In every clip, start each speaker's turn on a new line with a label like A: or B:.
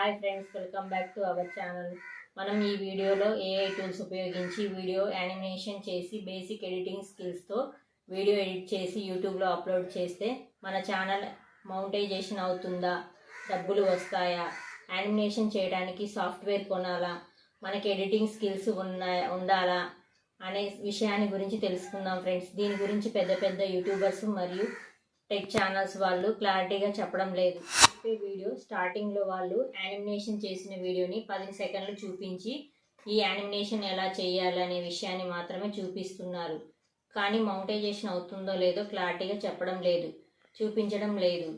A: Hi friends welcome back to our channel. మనం ఈ వీడియోలో ఏఐ టూల్స్ ఉపయోగించి వీడియో యానిమేషన్ చేసి బేసిక్ ఎడిటింగ్ స్కిల్స్తో వీడియో ఎడిట్ చేసి యూట్యూబ్లో అప్లోడ్ చేస్తే మన ఛానల్ మౌంటైజేషన్ అవుతుందా? డబ్బులు వస్తాయా? యానిమేషన్ చేయడానికి సాఫ్ట్వేర్ కొనాలా? మనకి ఎడిటింగ్ స్కిల్స్ ఉన్నా ఉండాలా? అనే విషయాన్ని గురించి తెలుసుకుందాం ఫ్రెండ్స్. దీని గురించి పెద్ద పెద్ద యూట్యూబర్స్ మరియు టెక్ ఛానల్స్ వాళ్ళు క్లారిటీగా చెప్పడం లేదు. చెప్పే వీడియో స్టార్టింగ్లో వాళ్ళు యానిమినేషన్ చేసిన వీడియోని పది సెకండ్లు చూపించి ఈ యానిమినేషన్ ఎలా చేయాలి అనే విషయాన్ని మాత్రమే చూపిస్తున్నారు. కానీ మౌంటైజేషన్ అవుతుందో లేదో క్లారిటీగా చెప్పడం లేదు. చూపించడం లేదు.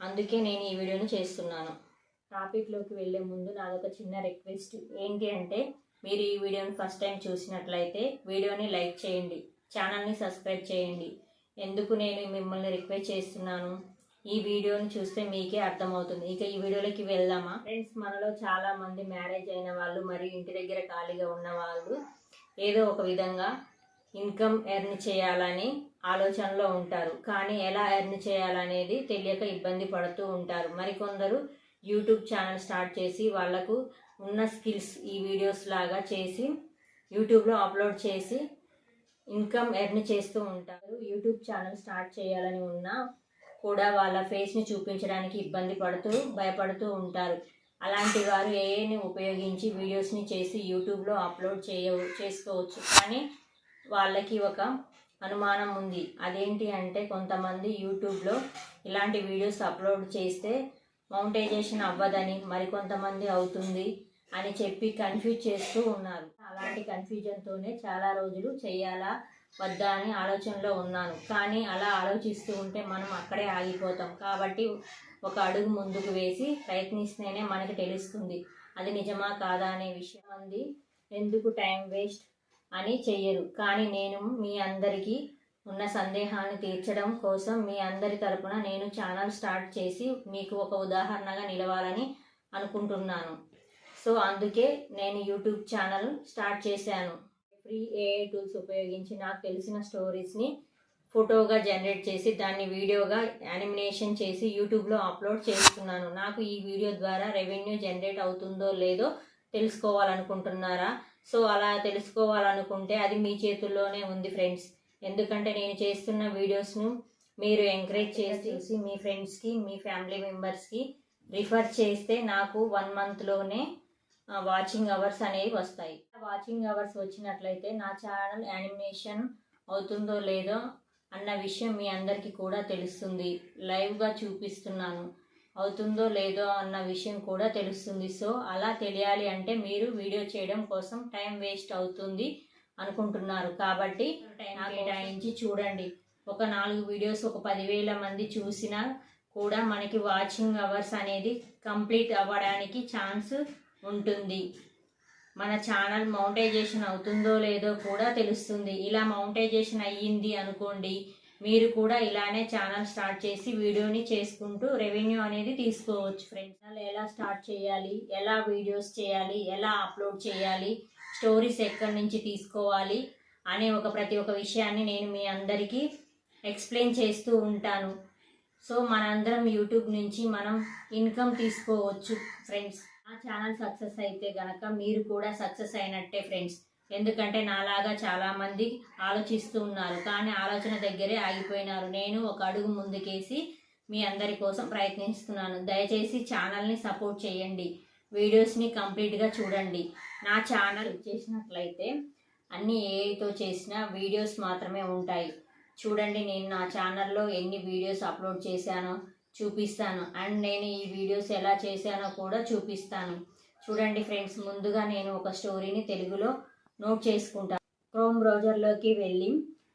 A: అందుకే నేను ఈ వీడియోని చేస్తున్నాను. టాపిక్లోకి వెళ్ళే ముందు నాదొక చిన్న రిక్వెస్ట్. ఏంటి అంటే మీరు ఈ వీడియోని ఫస్ట్ టైం చూసినట్లయితే వీడియోని లైక్ చేయండి. ఛానల్ని సబ్స్క్రైబ్ చేయండి. ఎందుకు నేను మిమ్మల్ని రిక్వెస్ట్ చేస్తున్నాను? ఈ వీడియోని చూస్తే మీకే అర్థమవుతుంది. ఇక ఈ వీడియోలోకి వెళ్దామా? ఫ్రెండ్స్ మనలో చాలా మంది మ్యారేజ్ అయిన వాళ్ళు మరియు ఇంటి దగ్గర ఖాళీగా ఉన్న వాళ్ళు ఏదో ఒక విధంగా ఇన్కమ్ ఎర్న్ చేయాలని ఆలోచనలో ఉంటారు. కానీ ఎలా ఎర్న్ చేయాలనేది తెలియక ఇబ్బంది పడుతూ ఉంటారు. మరికొందరు యూట్యూబ్ ఛానల్ స్టార్ట్ చేసి వాళ్ళకు ఉన్న స్కిల్స్ ఈ వీడియోస్ లాగా చేసి యూట్యూబ్లో అప్లోడ్ చేసి ఇన్కమ్ ఎర్న్ చేస్తూ ఉంటారు. యూట్యూబ్ ఛానల్ స్టార్ట్ చేయాలని ఉన్నా కూడా వాళ్ళ ఫేస్ని చూపించడానికి ఇబ్బంది పడుతూ భయపడుతూ ఉంటారు. అలాంటి వారు ఏఏని ఉపయోగించి వీడియోస్ని చేసి యూట్యూబ్లో అప్లోడ్ చేయ చేసుకోవచ్చు. కానీ వాళ్ళకి ఒక అనుమానం ఉంది. అదేంటి అంటే కొంతమంది యూట్యూబ్లో ఇలాంటి వీడియోస్ అప్లోడ్ చేస్తే మౌంటైజేషన్ అవ్వదని మరికొంతమంది అవుతుంది. అని చెప్పి కన్ఫ్యూజ్ చేస్తూ ఉన్నారు. అలాంటి కన్ఫ్యూజన్తోనే చాలా రోజులు చేయాలా వద్దా అని ఆలోచనలో ఉన్నాను. కానీ అలా ఆలోచిస్తూ ఉంటే మనం అక్కడే ఆగిపోతాం. కాబట్టి ఒక అడుగు ముందుకు వేసి ప్రయత్నిస్తేనే మనకి తెలుస్తుంది అది నిజమా కాదా అనే విషయం అంది ఎందుకు టైం వేస్ట్ అని చెయ్యరు. కానీ నేను మీ అందరికీ ఉన్న సందేహాన్ని తీర్చడం కోసం మీ అందరి తరపున నేను ఛానల్ స్టార్ట్ చేసి మీకు ఒక ఉదాహరణగా నిలవాలని అనుకుంటున్నాను. సో అందుకే నేను యూట్యూబ్ ఛానల్ స్టార్ట్ చేశాను. ఫ్రీ ఏఐ టూల్స్ ఉపయోగించి నాకు తెలిసిన స్టోరీస్ని ఫోటోగా జనరేట్ చేసి దాన్ని వీడియోగా యానిమినేషన్ చేసి యూట్యూబ్లో అప్లోడ్ చేస్తున్నాను. నాకు ఈ వీడియో ద్వారా రెవెన్యూ జనరేట్ అవుతుందో లేదో తెలుసుకోవాలనుకుంటున్నారా? సో అలా తెలుసుకోవాలనుకుంటే అది మీ చేతుల్లోనే ఉంది ఫ్రెండ్స్ ఎందుకంటే నేను చేస్తున్న వీడియోస్ను మీరు ఎంకరేజ్ చేసి మీ ఫ్రెండ్స్కి మీ ఫ్యామిలీ మెంబర్స్కి రిఫర్ చేస్తే నాకు వన్ మంత్లోనే వాచింగ్ అవర్స్ అనేవి వస్తాయి. వాచింగ్ అవర్స్ వచ్చినట్లయితే నా ఛానల్ యానిమేషన్ అవుతుందో లేదో అన్న విషయం మీ అందరికీ కూడా తెలుస్తుంది. లైవ్గా చూపిస్తున్నాను. అవుతుందో లేదో అన్న విషయం కూడా తెలుస్తుంది. సో అలా తెలియాలి అంటే మీరు వీడియో చేయడం కోసం టైం వేస్ట్ అవుతుంది అనుకుంటున్నారు. కాబట్టి కేటాయించి చూడండి. ఒక నాలుగు వీడియోస్ ఒక పదివేల మంది చూసినా కూడా మనకి వాచింగ్ అవర్స్ అనేది కంప్లీట్ అవ్వడానికి ఛాన్స్ ఉంటుంది. మన ఛానల్ మౌంటైజేషన్ అవుతుందో లేదో కూడా తెలుస్తుంది. ఇలా మౌంటైజేషన్ అయ్యింది అనుకోండి మీరు కూడా ఇలానే ఛానల్ స్టార్ట్ చేసి వీడియోని చేసుకుంటూ రెవెన్యూ అనేది తీసుకోవచ్చు. ఫ్రెండ్స్ ఎలా స్టార్ట్ చేయాలి? ఎలా వీడియోస్ చేయాలి? ఎలా అప్లోడ్ చేయాలి? స్టోరీస్ ఎక్కడి నుంచి తీసుకోవాలి? అనే ఒక ప్రతి ఒక్క విషయాన్ని నేను మీ అందరికీ ఎక్స్ప్లెయిన్ చేస్తూ ఉంటాను. సో మనందరం యూట్యూబ్ నుంచి మనం ఇన్కమ్ తీసుకోవచ్చు ఫ్రెండ్స్. నా ఛానల్ సక్సెస్ అయితే గనక మీరు కూడా సక్సెస్ అయినట్టే ఫ్రెండ్స్. ఎందుకంటే నాలాగా చాలామంది ఆలోచిస్తూ ఉన్నారు. కానీ ఆలోచన దగ్గరే ఆగిపోయినారు. నేను ఒక అడుగు ముందుకేసి మీ అందరి కోసం ప్రయత్నిస్తున్నాను. దయచేసి ఛానల్ని సపోర్ట్ చేయండి. వీడియోస్ని కంప్లీట్గా చూడండి. నా ఛానల్ చేసినట్లయితే అన్ని ఏఐతో చేసిన వీడియోస్ మాత్రమే ఉంటాయి. చూడండి నేను నా ఛానల్లో ఎన్ని వీడియోస్ అప్లోడ్ చేశానో. చూపిస్తాను. అండ్ నేను ఈ వీడియోస్ ఎలా చేశానో కూడా చూపిస్తాను. చూడండి ఫ్రెండ్స్ ముందుగా నేను ఒక స్టోరీని తెలుగులో నోట్ చేసుకుంటాను క్రోమ్ బ్రౌజర్లోకి వెళ్ళి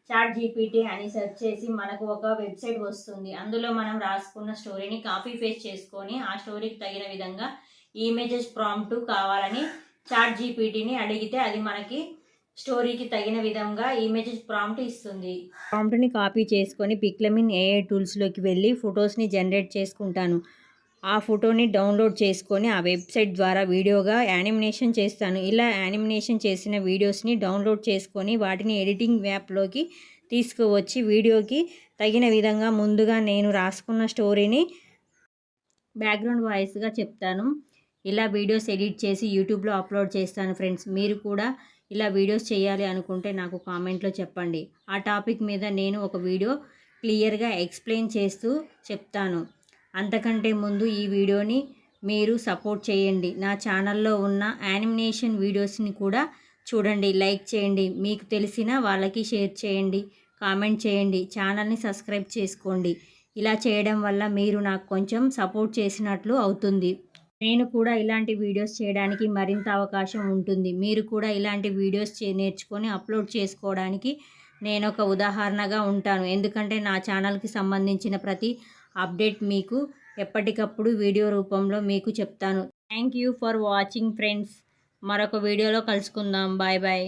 A: చాట్ జీపీటీ అని సెర్చ్ చేసి మనకు ఒక వెబ్సైట్ వస్తుంది. అందులో మనం రాసుకున్న స్టోరీని కాపీ పేస్ట్ చేసుకొని ఆ స్టోరీకి తగిన విధంగా ఇమేజెస్ ప్రాంప్ట్ కావాలని చాట్ జీపీటీని అడిగితే అది మనకి స్టోరీకి తగిన విధంగా ఇమేజ్ ప్రాంప్ట్ ఇస్తుంది. ప్రాంప్ట్ని కాపీ చేసుకొని పిక్లమిన్ ఏఐ టూల్స్లోకి వెళ్ళి ఫొటోస్ని జనరేట్ చేసుకుంటాను. ఆ ఫోటోని డౌన్లోడ్ చేసుకొని ఆ వెబ్సైట్ ద్వారా వీడియోగా యానిమినేషన్ చేస్తాను. ఇలా యానిమినేషన్ చేసిన వీడియోస్ని డౌన్లోడ్ చేసుకొని వాటిని ఎడిటింగ్ యాప్లోకి తీసుకువచ్చి వీడియోకి తగిన విధంగా ముందుగా నేను రాసుకున్న స్టోరీని బ్యాక్గ్రౌండ్ వాయిస్గా చెప్తాను. ఇలా వీడియోస్ ఎడిట్ చేసి యూట్యూబ్లో అప్లోడ్ చేస్తాను ఫ్రెండ్స్. మీరు కూడా ఇలా వీడియోస్ చేయాలి అనుకుంటే నాకు కామెంట్లో చెప్పండి. ఆ టాపిక్ మీద నేను ఒక వీడియో క్లియర్గా ఎక్స్ప్లెయిన్ చేస్తూ చెప్తాను. అంతకంటే ముందు ఈ వీడియోని మీరు సపోర్ట్ చేయండి. నా ఛానల్లో ఉన్న యానిమేషన్ వీడియోస్ని కూడా చూడండి లైక్ చేయండి. మీకు తెలిసిన వాళ్ళకి షేర్ చేయండి కామెంట్ చేయండి ఛానల్ని సబ్స్క్రైబ్ చేసుకోండి. ఇలా చేయడం వల్ల మీరు నాకు కొంచెం సపోర్ట్ చేసినట్లు అవుతుంది. నేను కూడా ఇలాంటి వీడియోస్ చేయడానికి మరింత అవకాశం ఉంటుంది. మీరు కూడా ఇలాంటి వీడియోస్ నేర్చుకొని అప్లోడ్ చేసుకోవడానికి నేను ఒక ఉదాహరణగా ఉంటాను. ఎందుకంటే నా ఛానల్కి సంబంధించిన ప్రతి అప్డేట్ మీకు ఎప్పటికప్పుడు వీడియో రూపంలో మీకు చెప్తాను. Thank you for watching friends. మరొక వీడియోలో కలుసుకుందాం. Bye bye.